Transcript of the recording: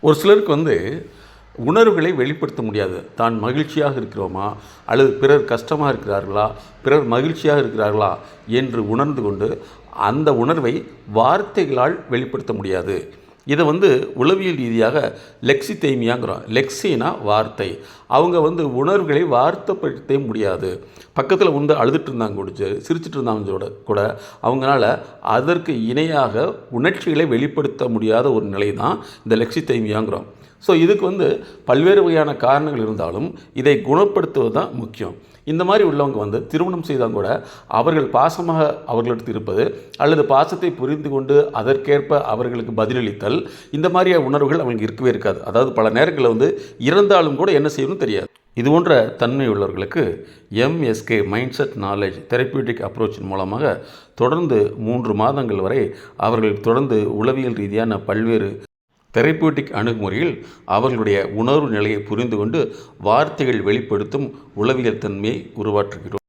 ஒரு சிலருக்கு வந்து உணர்வுகளை வெளிப்படுத்த முடியாது. தான் மகிழ்ச்சியாக இருக்கிறோமா? அல்லது பிறர் கஷ்டமாக இருக்கிறார்களா? பிறர் மகிழ்ச்சியாக இருக்கிறார்களா? என்று உணர்ந்து கொண்டு அந்த உணர்வை வார்த்தைகளால் வெளிப்படுத்த முடியாது. இதை வந்து உளவியல் ரீதியாக லெக்ஸி தேமியாங்கிறோம் லெக்ஸினா வார்த்தை. அவங்க வந்து உணர்வுகளை வார்த்தைப்படுத்த முடியாது. பக்கத்தில் வந்து அழுதுட்டு இருந்தாங்க குடிச்சு சிரிச்சிட்டு இருந்தாங்க கூட அவங்களால அதற்கு இணையாக உணர்ச்சிகளை வெளிப்படுத்த முடியாத ஒரு நிலை தான் இந்த லெக்ஸி தேமியாங்கிறோம் ஸோ இதுக்கு வந்து பல்வேறு வகையான காரணங்கள் இருந்தாலும் இதை குணப்படுத்துவது தான் முக்கியம். இந்த மாதிரி உள்ளவங்க வந்து திருமணம் செய்தால் கூட அவர்கள் பாசமாக அவர்களிடத்து இருப்பது அல்லது பாசத்தை புரிந்து கொண்டு அதற்கேற்ப அவர்களுக்கு பதிலளித்தல் இந்த மாதிரியான உணர்வுகள் அவங்களுக்கு இருக்கவே இருக்காது. அதாவது பல நேரங்களில் வந்து இறந்தாலும் கூட என்ன செய்யணும்னு தெரியாது. இது போன்ற தன்மை உள்ளவர்களுக்கு MSK mind set knowledge therapeutic அப்ரோச்சின் மூலமாக தொடர்ந்து மூன்று மாதங்கள் வரை அவர்கள் தொடர்ந்து உளவியல் ரீதியான பல்வேறு தெரப்பியூட்டிக் அணுகுமுறையில் அவர்களுடைய உணர்வு நிலையை புரிந்து கொண்டு வார்த்தைகள் வெளிப்படுத்தும் உளவியல் தன்மையை உருவாற்றுகிறோம்